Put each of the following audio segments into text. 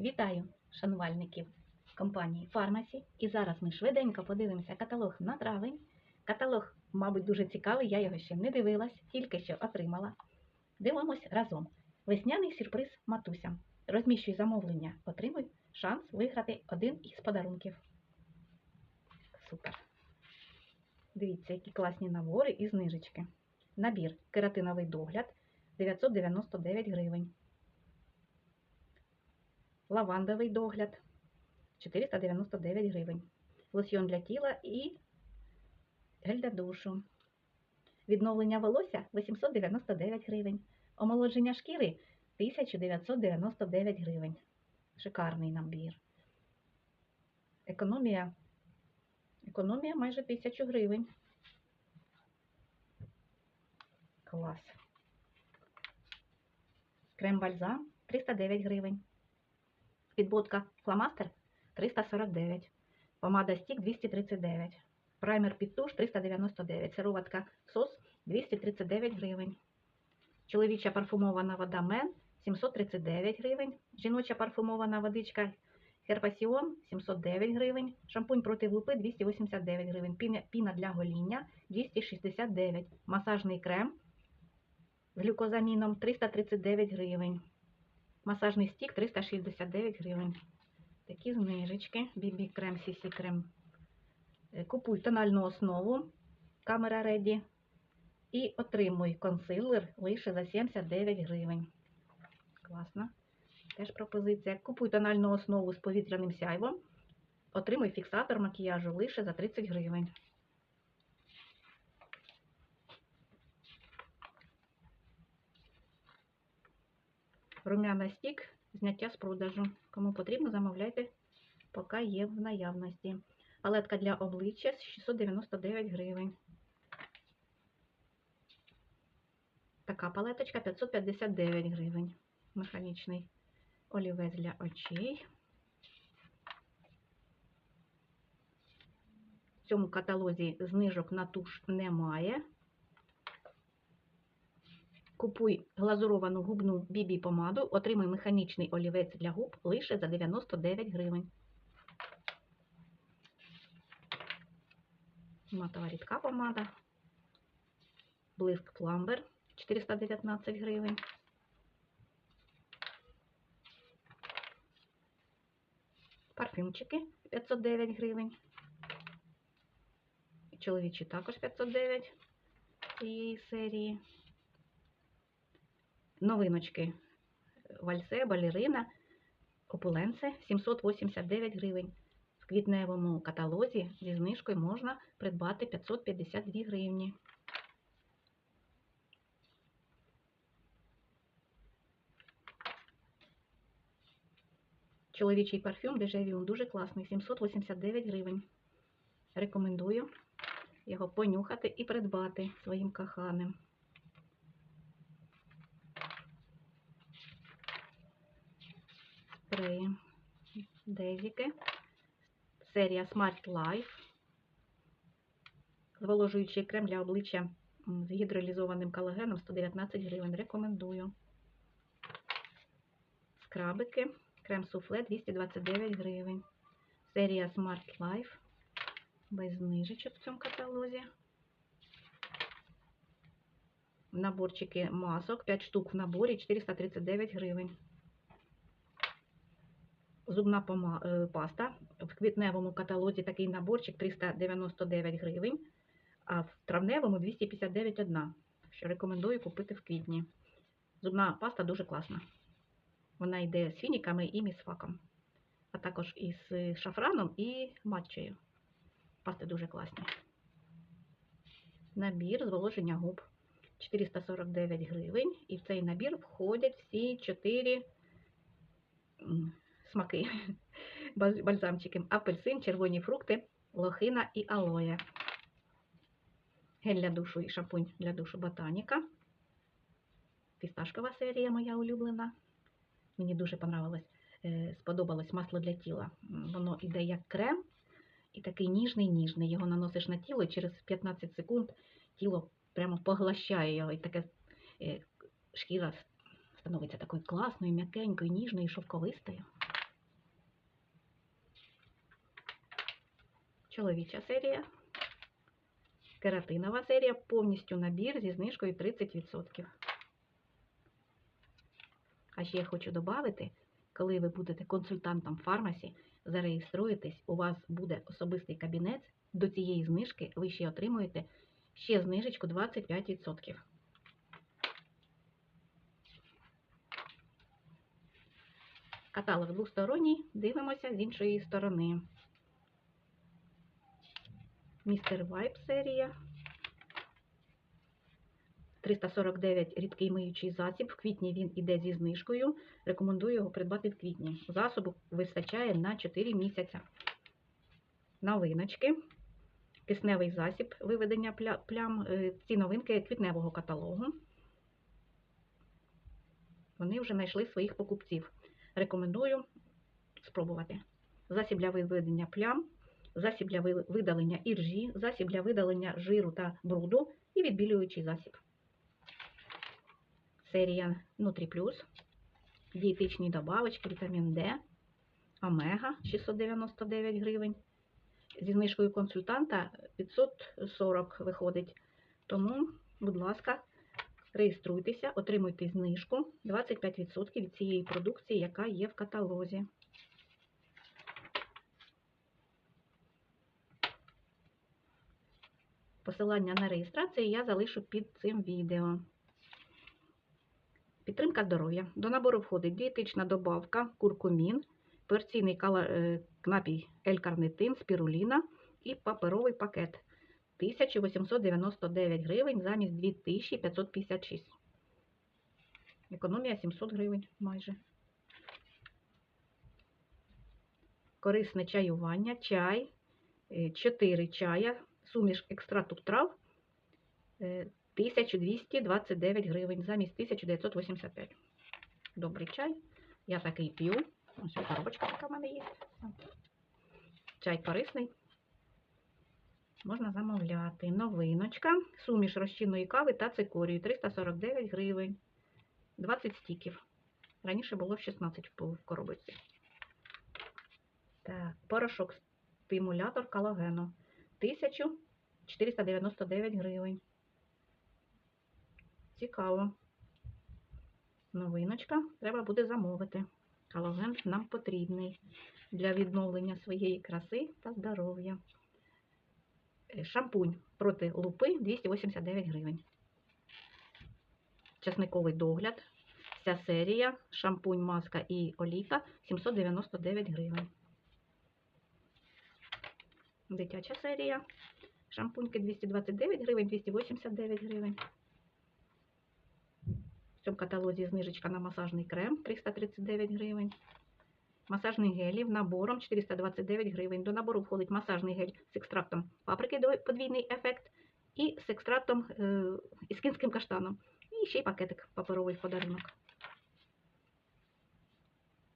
Вітаю шанувальників компанії Фармасі. І зараз ми швиденько подивимося каталог на травень. Каталог, мабуть, дуже цікавий, я його ще не дивилась, тільки що отримала. Дивимось разом. Весняний сюрприз матусям. Розміщуй замовлення, отримуй шанс виграти один із подарунків. Супер. Дивіться, які класні набори і знижечки. Набір кератиновий догляд 999 гривень. Лавандовий догляд 499 гривень. Лосьйон для тіла і гель для душу. Відновлення волосся 899 гривень. Омолодження шкіри 1999 гривень. Шикарний набір. Економія. Економія майже 1000 гривень. Клас. Крем-бальзам 309 гривень. Підводка фломастер 349. Помада стік 239. Праймер під туш 399. Сироватка сос 239 гривень. Чоловіча парфумована вода Мен 739 гривень. Жіноча парфумована водичка Херпасіон 709 гривень. Шампунь проти лупи 289 гривень. Піна для гоління 269. Масажний крем з глюкозаміном 339 гривень. Масажний стік 369 гривень. Такі знижечки. Бібі крем, сісі крем. Е, Купуй тональну основу камера Ready і отримуй консилер лише за 79 гривень. Класно. Теж пропозиція. Купуй тональну основу з повітряним сяйвом. Отримуй фіксатор макіяжу лише за 30 гривень. Румяна стік, зняття з продажу. Кому потрібно, замовляйте, поки є в наявності. Палетка для обличчя 699 гривень. Така палеточка 559 гривень. Механічний олівець для очей. В цьому каталозі знижок на туш немає. Купуй глазуровану губну бібі помаду, отримай механічний олівець для губ лише за 99 гривень. Матова рідка помада. Блиск пламбер 419 гривень. Парфюмчики 509 гривень. Чоловічі також 509 цієї серії. Новиночки. Вальсе, балерина, опуленце 789 гривень. В квітневому каталозі зі знижкою можна придбати 552 гривні. Чоловічий парфюм Дежавіум дуже класний, 789 гривень. Рекомендую його понюхати і придбати своїм коханим. Спреї Дезіки. Серія Smart Life. Зволожуючий крем для обличчя з гідролізованим колагеном 119 гривень. Рекомендую. Скрабики. Крем суфле 229 гривень. Серія Smart Life. Без знижечок в цьому каталозі. Наборчики масок. 5 штук в наборі 439 гривень. Зубна е, паста. В квітневому каталозі такий наборчик 399 гривень, а в травневому 259 одна. Що рекомендую купити в квітні. Зубна паста дуже класна. Вона йде з фініками і місфаком, а також із шафраном і матчею. Пасти дуже класні. Набір зволоження губ 449 гривень. І в цей набір входять всі чотири м, смаки. Бальзамчики. Апельсин, червоні фрукти, лохина і алоє. Гель для душу і шампунь для душу ботаніка. Фісташкова серія моя улюблена. Мені дуже понравилось, е, сподобалось масло для тіла. Воно іде як крем і такий ніжний-ніжний. Його наносиш на тіло і через 15 секунд тіло прямо поглощає його. І таке е, шкіра становиться такою класною, м'якенькою, ніжною, шовковистою. Чоловіча серія, кератинова серія, повністю набір зі знижкою 30%. А ще я хочу додати, коли ви будете консультантом фармасі, зареєструєтесь, у вас буде особистий кабінет, до цієї знижки ви ще отримуєте ще знижечку 25%. Каталог двосторонній, дивимося з іншої сторони. Містер Вайп серія. 349 рідкий миючий засіб. В квітні він іде зі знижкою. Рекомендую його придбати в квітні. Засобу вистачає на 4 місяця. Новиночки. Кисневий засіб виведення плям. Е, Ці новинки квітневого каталогу. Вони вже знайшли своїх покупців. Рекомендую спробувати. Засіб для виведення плям, засіб для видалення іржі, засіб для видалення жиру та бруду і відбілюючий засіб. Серія Нутрі Плюс, дієтичні добавочки, вітамін Д, омега 699 гривень. Зі знижкою консультанта 540 виходить. Тому, будь ласка, реєструйтеся, отримуйте знижку 25% від цієї продукції, яка є в каталозі. Посилання на реєстрацію я залишу під цим відео. Підтримка здоров'я. До набору входить дієтична добавка, куркумін, порційний кала- е, L-карнитин, спіруліна і паперовий пакет. 1899 гривень замість 2556. Економія 700 гривень майже. Корисне чаювання, чай, 4 чая, суміш екстракту трав е, 1229 гривень замість 1985. Добрий чай. Я такий п'ю. Ось коробочка така в мене є. Чай корисний. Можна замовляти. Новиночка. Суміш розчинної кави та цикорію 349 гривень. 20 стіків. Раніше було 16 в коробочці. Так, порошок стимулятор колагену. 1499 гривень. Цікаво. Новиночка. Треба буде замовити. Колаген нам потрібний для відновлення своєї краси та здоров'я. Е, Шампунь проти лупи 289 гривень. Часниковий догляд. Вся серія. Шампунь, маска і олійка 799 гривень. Дитяча серія. Шампуньки 229 гривень, 289 гривень. В цьому каталозі знижечка на масажний крем 339 гривень. Масажний гелів набором 429 гривень. До набору входить масажний гель з екстрактом паприки подвійний ефект і з екстрактом е, із кінським каштаном. І ще й пакетик паперовий подарунок.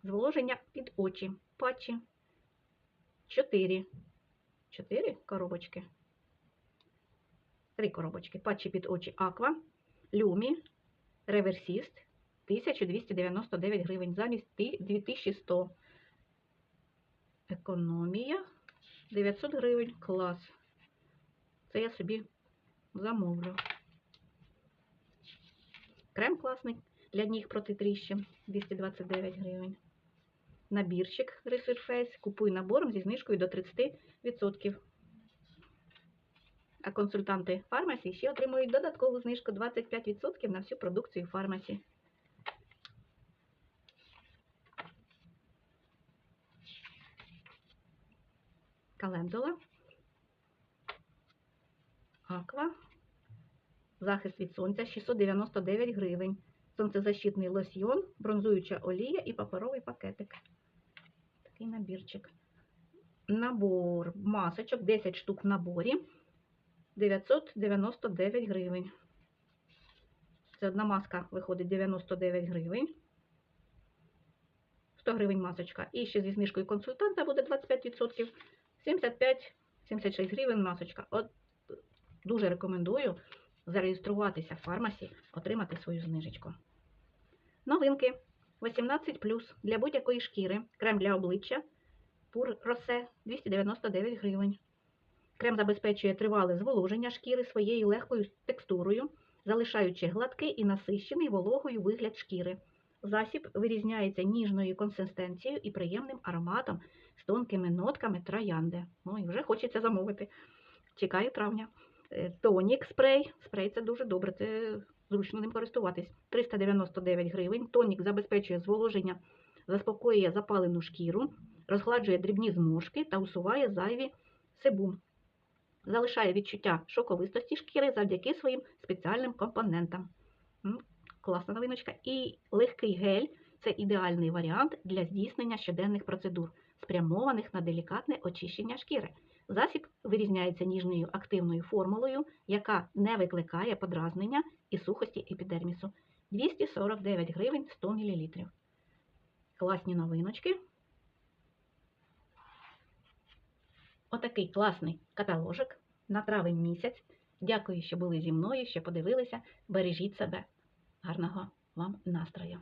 Зволоження під очі. Патчі. 4. 4 коробочки. Три коробочки. Патчі під очі Аква, Люмі, Реверсіст 1299 гривень замість 2100. Економія 900 гривень. Клас. Це я собі замовлю. Крем класний для ніг проти тріщин 229 гривень. Набірчик Resurface. Купуй набором зі знижкою до 30%. А консультанти фармасі ще отримують додаткову знижку 25% на всю продукцію фармасі. Календула. Аква. Захист від сонця 699 гривень. Сонцезащитний лосьйон, бронзуюча олія і паперовий пакетик. Такий набірчик. Набор масочок, 10 штук в наборі. 999 гривень. Це одна маска виходить 99 гривень. 100 гривень масочка. І ще зі знижкою консультанта буде 25%. 75-76 гривень масочка. От дуже рекомендую зареєструватися в фармасі, отримати свою знижечку. Новинки 18 для будь-якої шкіри. Крем для обличчя. Пур росе 299 гривень. Крем забезпечує тривале зволоження шкіри своєю легкою текстурою, залишаючи гладкий і насищений вологою вигляд шкіри. Засіб вирізняється ніжною консистенцією і приємним ароматом з тонкими нотками троянди. Ну і вже хочеться замовити. Чекаю травня. Е, Тонік спрей. Спрей це дуже добре, це зручно ним користуватись. 399 гривень. Тонік забезпечує зволоження, заспокоює запалену шкіру, розгладжує дрібні зморшки та усуває зайві себум. Залишає відчуття шоковистості шкіри завдяки своїм спеціальним компонентам. Класна новиночка. І легкий гель це ідеальний варіант для здійснення щоденних процедур, спрямованих на делікатне очищення шкіри. Засіб вирізняється ніжною активною формулою, яка не викликає подразнення і сухості епідермісу. 249 гривень 100 мл. Класні новиночки. Отакий класний каталожик на травень місяць. Дякую, що були зі мною, що подивилися. Бережіть себе. Гарного вам настрою!